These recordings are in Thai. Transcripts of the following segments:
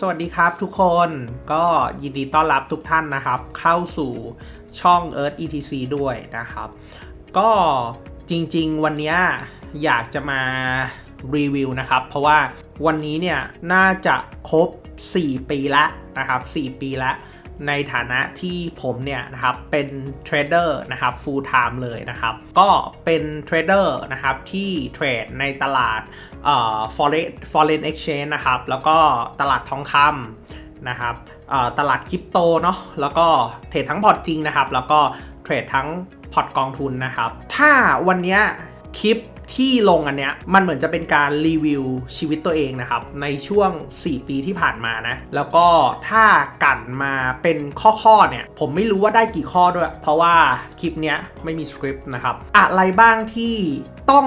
สวัสดีครับทุกคนก็ยินดีต้อนรับทุกท่านนะครับ เข้าสู่ช่อง Earth ETC ด้วยนะครับ ก็จริงๆ วันนี้อยากจะมารีวิวนะครับ เพราะว่าวันนี้เนี่ยน่าจะครบ 4 ปีละนะครับ 4 ปีละ ในฐานะที่ผมเนี่ยนะครับเป็นเทรดเดอร์นะครับ full time เลยนะครับ ก็เป็นเทรดเดอร์นะครับที่เทรดในตลาดเอ่อ foreign foreign exchange นะครับ แล้วก็ตลาดทองคำนะครับเอ่อตลาดคริปโตเนาะแล้วก็เทรดทั้งพอร์ตจริงนะครับ แล้วก็เทรดทั้งพอร์ตกองทุนนะครับ ถ้าวันนี้คลิป ที่ลงอันเนี้ยมันเหมือนจะเป็นการรีวิวชีวิตตัวเองนะครับ ในช่วง 4 ปีที่ผ่านมานะ แล้วก็ถ้ากันมาเป็นข้อๆเนี่ย ผมไม่รู้ว่าได้กี่ข้อด้วย เพราะว่าคลิปเนี้ยไม่มีสคริปต์นะครับ อะไรบ้างที่ต้อง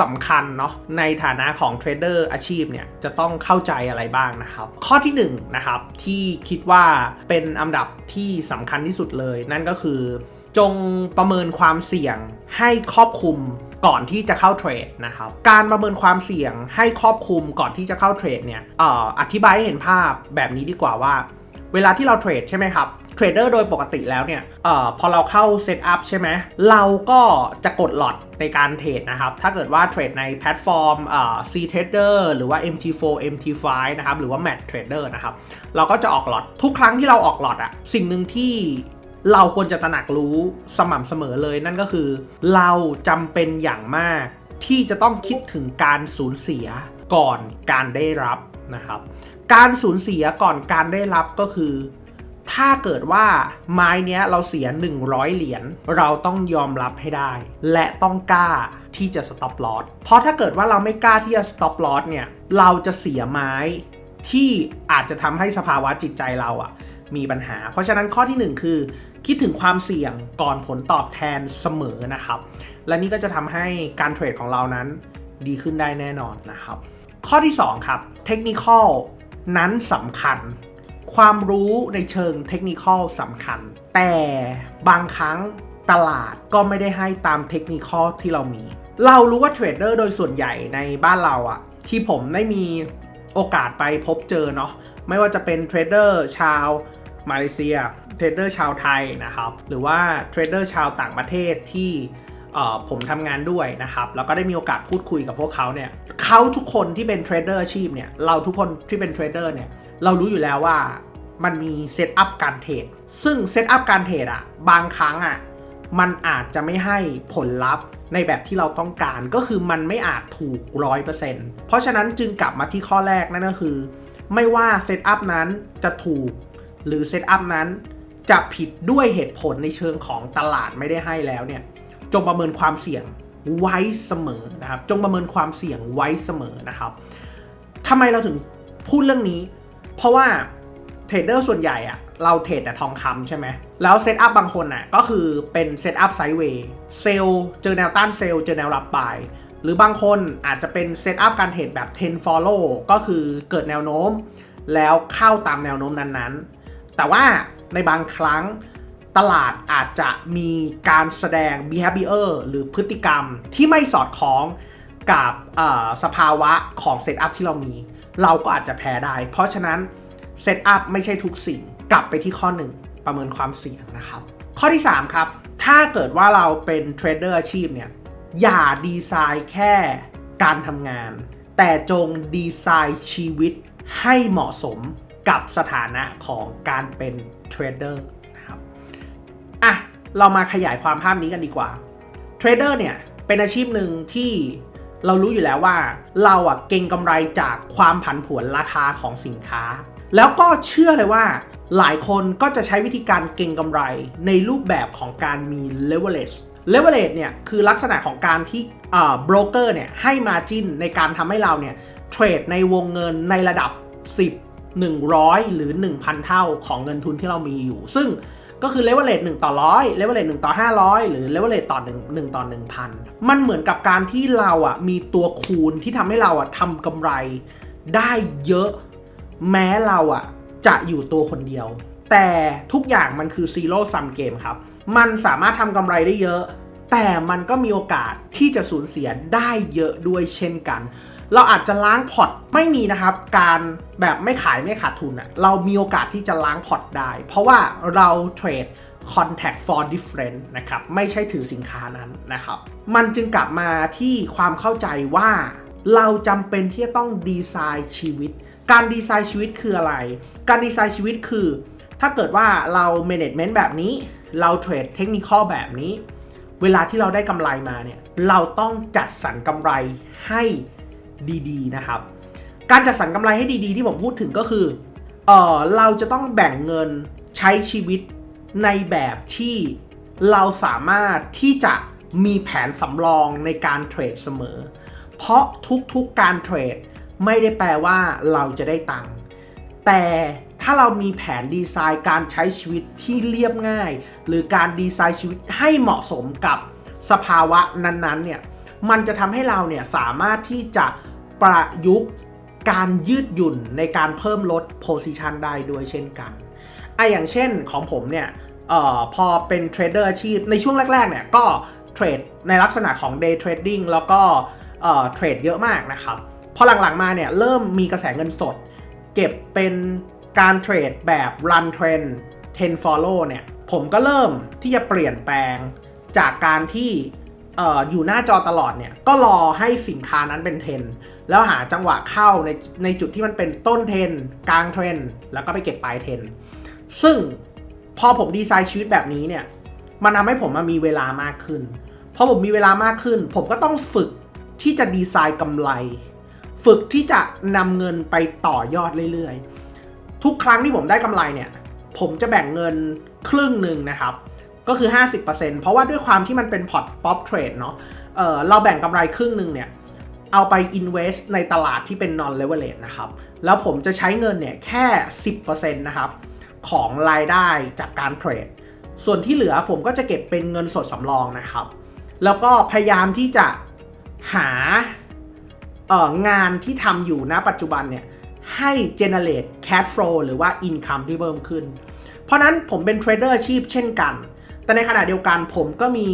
สำคัญเนาะในฐานะของเทรดเดอร์อาชีพเนี่ยจะต้องเข้าใจอะไรบ้างนะครับ ข้อที่1นงนะครับที่คิดว่าเป็นอันดับที่สำคัญที่สุดเลย นั่นก็คือ จงประเมินความเสี่ยงให้ครอบคลุม ก่อนที่จะเข้าเทรดนะครับ การประเมินความเสี่ยงให้ครอบคลุมก่อนที่จะเข้าเทรดเนี่ยอออธิบายให้เห็นภาพแบบนี้ดีกว่าว่า เวลาที่เราเทรดใช่ไหมครับเทรดเดอร์โดยปกติแล้วเนี่ยออพอเราเข้าเซตอัพใช่ไหมเราก็จะกดหลอดในการเทรดนะครับ ถ้าเกิดว่าเทรดในแพลตฟอร์ม C Trader หรือว่า MT4 MT5 นะครับ หรือว่า Mat Trader นะครับ เราก็จะออกหลอดทุกครั้งที่เราออกหลอดอะสิ่งหนึ่งที่ เราควรจะตระหนักรู้สม่ำเสมอเลยนั่นก็คือ เราจำเป็นอย่างมากที่จะต้องคิดถึงการสูญเสียก่อนการได้รับนะครับ การสูญเสียก่อนการได้รับก็คือ ถ้าเกิดว่าไม้เนี้ยเราเสีย 100 เหรียญเราต้องยอมรับให้ได้ และต้องกล้าที่จะ stop loss เพราะถ้าเกิดว่าเราไม่กล้าที่จะ stop loss เนี่ยเราจะเสียไม้ที่อาจจะทำให้สภาวะจิตใจเราอะ มีปัญหา เพราะฉะนั้นข้อที่ 1 คือ คิดถึงความเสี่ยงก่อนผลตอบแทนเสมอนะครับ และนี่ก็จะทำให้การเทรดของเรานั้นดีขึ้นได้แน่นอนนะครับ ข้อที่ 2 ครับเทคนิคนั้นสำคัญ ความรู้ในเชิงเทคนิคสำคัญ แต่บางครั้งตลาดก็ไม่ได้ให้ตามเทคนิคที่เรามี เรารู้ว่าเทรดเดอร์โดยส่วนใหญ่ในบ้านเราอะที่ผมได้มีโอกาสไปพบเจอเนาะไม่ว่าจะเป็นเทรดเดอร์ชาว มาเลเซียเทรดเดอร์ชาวไทยนะครับหรือว่าเทรดเดอร์ชาวต่างประเทศที่ผมทำงานด้วยนะครับ แล้วก็ได้มีโอกาสพูดคุยกับพวกเขาเนี่ยเขาทุกคนที่เป็นเทรดเดอร์อาชีพเนี่ยเราทุกคนที่เป็นเทรดเดอร์เนี่ยเรารู้อยู่แล้วว่ามันมีเซตอัพการเทรดซึ่งเซตอัพการเทรดอะบางครั้งอะมันอาจจะไม่ให้ผลลัพธ์ในแบบที่เราต้องการก็คือมันไม่อาจถูก 100%เพราะฉะนั้นจึงกลับมาที่ข้อแรกนั่นก็คือ ไม่ว่าเซตอัพนั้นจะถูก หรือเซตอัพนั้น จะผิดด้วยเหตุผลในเชิงของตลาดไม่ได้ให้แล้วเนี่ยจงประเมินความเสี่ยงไว้เสมอนะครับจงประเมินความเสี่ยงไว้เสมอนะครับทำไมเราถึงพูดเรื่องนี้ เพราะว่าเทรดเดอร์ส่วนใหญ่อะเราเทรดแต่ทองคำใช่ไหม แล้วเซตอัพบางคนอะก็คือเป็นเซตอัพไซด์เวย์เซลเจอแนวต้านเซลเจอแนวรับบาย หรือบางคนอาจจะเป็นเซตอัพการเทรดแบบ 10 follow ก็คือเกิดแนวโน้ม แล้วเข้าตามแนวโน้มนั้นๆ แต่ว่าในบางครั้งตลาดอาจจะมีการแสดง behavior หรือพฤติกรรมที่ไม่สอดคล้องกับสภาวะของเซตอัพที่เรามี เราก็อาจจะแพ้ได้ เพราะฉะนั้นเซตอัพไม่ใช่ทุกสิ่งกลับไปที่ข้อ 1 ประเมินความเสี่ยงนะครับ ข้อที่ 3 ครับ ถ้าเกิดว่าเราเป็นเทรดเดอร์อาชีพเนี่ยอย่าดีไซน์แค่การทำงาน แต่จงดีไซน์ชีวิตให้เหมาะสม กับสถานะของการเป็นเทรดเดอร์นะครับอะเรามาขยายความภาพนี้กันดีกว่าเทรดเดอร์เนี่ยเป็นอาชีพหนึ่งที่เรารู้อยู่แล้วว่า เราอะเก็งกำไรจากความผันผวนราคาของสินค้า แล้วก็เชื่อเลยว่า หลายคนก็จะใช้วิธีการเก็งกำไรในรูปแบบของการมี leverage leverage เนี่ยคือลักษณะของการที่โบรกเกอร์เนี่ยให้มาจินในการทำให้เราเนี่ยเทรดในวงเงินในระดับ 10 100 หรือ 1,000 เท่าของเงินทุนที่เรามีอยู่ ซึ่งก็คือเลเวลเลต1ต่อร้อยเลเวลเลต1ต่อ500หรือเลเวลเลตต่อ1 1ต่อ1,000มันเหมือนกับการที่เราอะมีตัวคูณที่ทำให้เราอะทำกำไรได้เยอะ แม้เราอะจะอยู่ตัวคนเดียว แต่ทุกอย่างมันคือซีโร่ซัมเกมครับ มันสามารถทำกำไรได้เยอะ แต่มันก็มีโอกาสที่จะสูญเสียได้เยอะด้วยเช่นกัน เราอาจจะล้างพอร์ตไม่มีนะครับ การแบบไม่ขายไม่ขาดทุนอะเรามีโอกาสที่จะล้างพอร์ตได้ เพราะว่าเราเทรด contact for difference นะครับ ไม่ใช่ถือสินค้านั้นนะครับ มันจึงกลับมาที่ความเข้าใจว่าเราจำเป็นที่จะต้องดีไซน์ชีวิต การดีไซน์ชีวิตคืออะไร การดีไซน์ชีวิตคือ ถ้าเกิดว่าเรา management แบบนี้ เราเทรดเทคนิคแบบนี้ เวลาที่เราได้กำไรมาเนี่ย เราต้องจัดสรรกำไรให้ ดีๆนะครับ การจัดสรรกำไรให้ดีๆ ที่ผมพูดถึงก็คือเออเราจะต้องแบ่งเงินใช้ชีวิตในแบบที่เราสามารถที่จะมีแผนสำรองในการเทรดเสมอ เพราะทุกๆการเทรดไม่ได้แปลว่าเราจะได้ตังค์แต่ถ้าเรามีแผนดีไซน์การใช้ชีวิตที่เรียบง่าย หรือการดีไซน์ชีวิตให้เหมาะสมกับสภาวะนั้นๆเนี่ยมันจะทำให้เราเนี่ยสามารถที่จะ ประยุกต์การยืดหยุ่นในการเพิ่มลด position ได้ด้วยเช่นกันอะอย่างเช่นของผมเนี่ยออพอเป็นเทรดเดอร์อาชีพในช่วงแรกๆเนี่ยก็เทรดในลักษณะของ day trading แล้วก็เทรดเยอะมากนะครับ พอหลังๆมาเนี่ยเริ่มมีกระแสเงินสด เก็บเป็นการเทรดแบบ run trend 10 follow เนี่ยผมก็เริ่มที่จะเปลี่ยนแปลงจากการที่เอออยู่หน้าจอตลอดเนี่ยก็รอให้สินค้านั้นเป็นเทรน แล้วหาจังหวะเข้าในในจุดที่มันเป็นต้นเทรนกลางเทรนแล้วก็ไปเก็บปลายเทรนซึ่งพอผมดีไซน์ชีวิตแบบนี้เนี่ย มันทำให้ผมมามีเวลามากขึ้นพอผมมีเวลามากขึ้น ผมก็ต้องฝึกที่จะดีไซน์กำไร ฝึกที่จะนำเงินไปต่อยอดเรื่อยๆ ทุกครั้งที่ผมได้กำไรเนี่ย ผมจะแบ่งเงินครึ่งหนึ่งนะครับ ก็คือ 50%เพราะว่าด้วยความที่มันเป็นพอร์ตป๊อปเทรดเนาะเเราแบ่งกำไรครึ่งหนึ่งเนี่ย เอาไป invest ในตลาดที่เป็น non leverage นะครับ แล้วผมจะใช้เงินเนี่ยแค่ 10%นะครับของรายได้จากการเทรด ส่วนที่เหลือผมก็จะเก็บเป็นเงินสดสำรองนะครับ แล้วก็พยายามที่จะหาเอ่องานที่ทำอยู่ณปัจจุบันเนี่ยให้ generate cash flow หรือว่า income ที่เพิ่มขึ้น เพราะนั้นผมเป็นเทรดเดอร์อาชีพเช่นกัน แต่ในขณะเดียวกันผมก็มี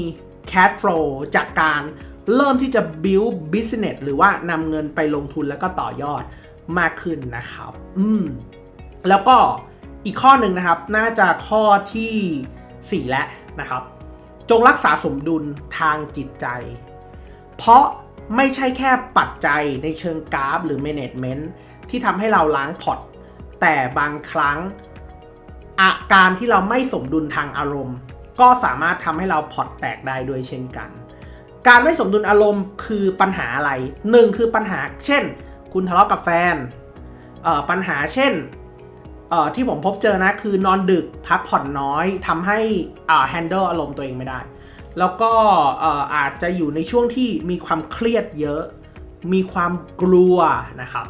cash flow จากการ เริ่มที่จะ build business หรือว่านำเงินไปลงทุนแล้วก็ต่อยอดมากขึ้นนะครับ อืม แล้วก็อีกข้อหนึ่งนะครับ น่าจะข้อที่ 4 แล้วนะครับ จงรักษาสมดุลทางจิตใจ เพราะไม่ใช่แค่ปัจจัยในเชิงกราฟ หรือ management ที่ทำให้เราล้างพอตแต่บางครั้งอาการที่เราไม่สมดุลทางอารมณ์ ก็สามารถทำให้เราพอตแตกได้ด้วยเช่นกัน การไม่สมดุลอารมณ์คือปัญหาอะไรหนึ่งคือปัญหาเช่น คุณทะเลาะกับแฟนเอ่อปัญหาเช่นเอ่อที่ผมพบเจอนะคือนอนดึกพักผ่อนน้อยทำให้อ่า handle อารมณ์ตัวเองไม่ได้ แล้วก็เอ่ออาจจะอยู่ในช่วงที่มีความเครียดเยอะ มีความกลัวนะครับ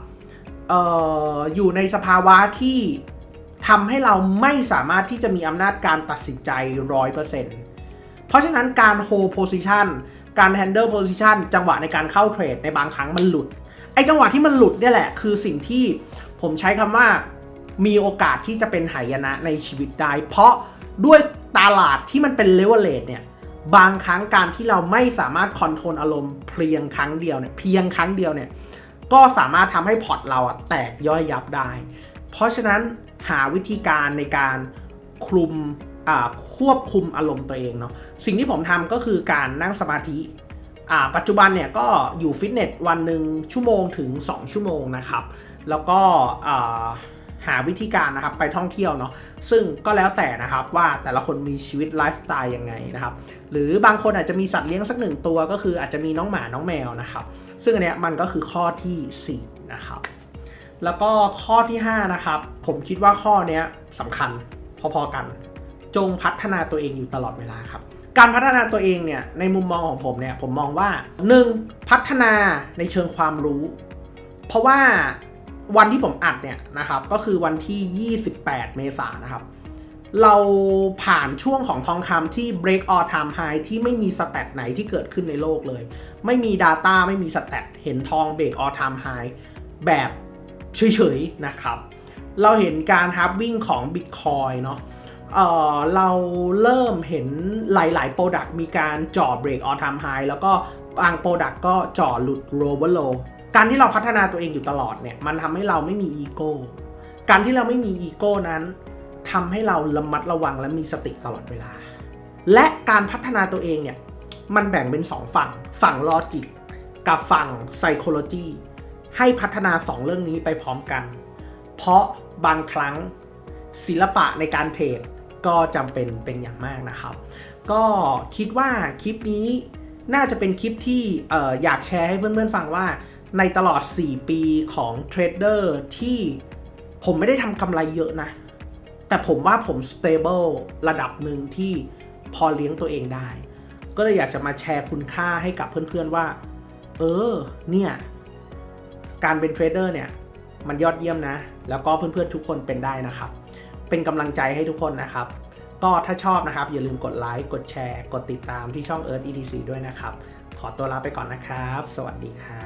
เอ่ออยู่ในสภาวะที่ทำให้เราไม่สามารถที่จะมีอำนาจการตัดสินใจ 100%เพราะฉะนั้นการ hold position การ handle position จังหวะในการเข้าเทรดในบางครั้งมันหลุด ไอ้จังหวะที่มันหลุดเนี่ยแหละ คือสิ่งที่ผมใช้คำว่ามีโอกาสที่จะเป็นหายนะในชีวิตได้ เพราะด้วยตลาดที่มันเป็นเลเวลเล e เนี่ยบางครั้งการที่เราไม่สามารถคอนโทรลอารมณ์เพียงครั้งเดียวเนี่ยเพียงครั้งเดียวเนี่ยก็สามารถทำให้พอร์ตเราอะแตกย่อยยับได้ เพราะฉะนั้นหาวิธีการในการคลุม ควบคุมอารมณ์ตัวเองเนาะสิ่งที่ผมทำก็คือการนั่งสมาธิปัจจุบันเนี่ยก็อยู่ฟิตเนสวันหนึ่งชั่วโมงถึง 2 ชั่วโมงนะครับ แล้วก็หาวิธีการนะครับไปท่องเที่ยวเนาะซึ่งก็แล้วแต่นะครับว่าแต่ละคนมีชีวิตไลฟ์สไตล์ยังไงนะครับ หรือบางคนอาจจะมีสัตว์เลี้ยงสักหนึ่งตัวก็คืออาจจะมีน้องหมาน้องแมวนะครับ ซึ่งอันเนี้ยมันก็คือข้อทีสี่4นะครับแล้วก็ข้อที่5นะครับผมคิดว่าข้อเนี้ยสำคัญพอๆกัน จงพัฒนาตัวเองอยู่ตลอดเวลาครับ การพัฒนาตัวเองเนี่ยในมุมมองของผมเนี่ยผมมองว่า 1. พัฒนาในเชิงความรู้ เพราะว่าวันที่ผมอัดเนี่ยนะครับก็คือวันที่ 28 เมษายนนะครับ เราผ่านช่วงของทองคำที่ break all time high ที่ไม่มีสแตทไหนที่เกิดขึ้นในโลกเลย ไม่มี Data ไม่มีสแตทเห็นทอง break all time high แบบเฉยๆนะครับ เราเห็นการฮับวิ่งของ Bitcoin เนาะ เเราเริ่มเห็นหลายๆ Product มีการจ่อ break all time high แล้วก็บาง Product ก็จ่อหลุด lower low การที่เราพัฒนาตัวเองอยู่ตลอดเนี่ยมันทำให้เราไม่มีอีโก้การที่เราไม่มีอีโก้นั้นทำให้เราระมัดระวังและมีสติตลอดเวลา และการพัฒนาตัวเองเนี่ยมันแบ่งเป็นสองฝั่ง ฝั่งลอจิกกับฝั่งไซโคโลจีให้พัฒนาสองเรื่องนี้ไปพร้อมกัน เพราะบางครั้งศิลปะในการเทรด ก็จำเป็นเป็นอย่างมากนะครับ ก็คิดว่าคลิปนี้น่าจะเป็นคลิปที่อออยากแชร์ให้เพื่อนๆฟังว่า ในตลอด 4 ปีของเทรดเดอร์ที่ผมไม่ได้ทำกำไรเยอะนะ แต่ผมว่าผม stable ระดับหนึ่งที่พอเลี้ยงตัวเองได้ ก็เลยอยากจะมาแชร์คุณค่าให้กับเพื่อนๆว่า เออ เนี่ย การเป็นเทรดเดอร์เนี่ย มันยอดเยี่ยมนะ แล้วก็เพื่อนๆทุกคนเป็นได้นะครับ เป็นกำลังใจให้ทุกคนนะครับ ก็ถ้าชอบนะครับ อย่าลืมกดไลค์ กดแชร์ กดติดตามที่ช่อง Earth EDC ด้วยนะครับ ขอตัวลาไปก่อนนะครับ สวัสดีครับ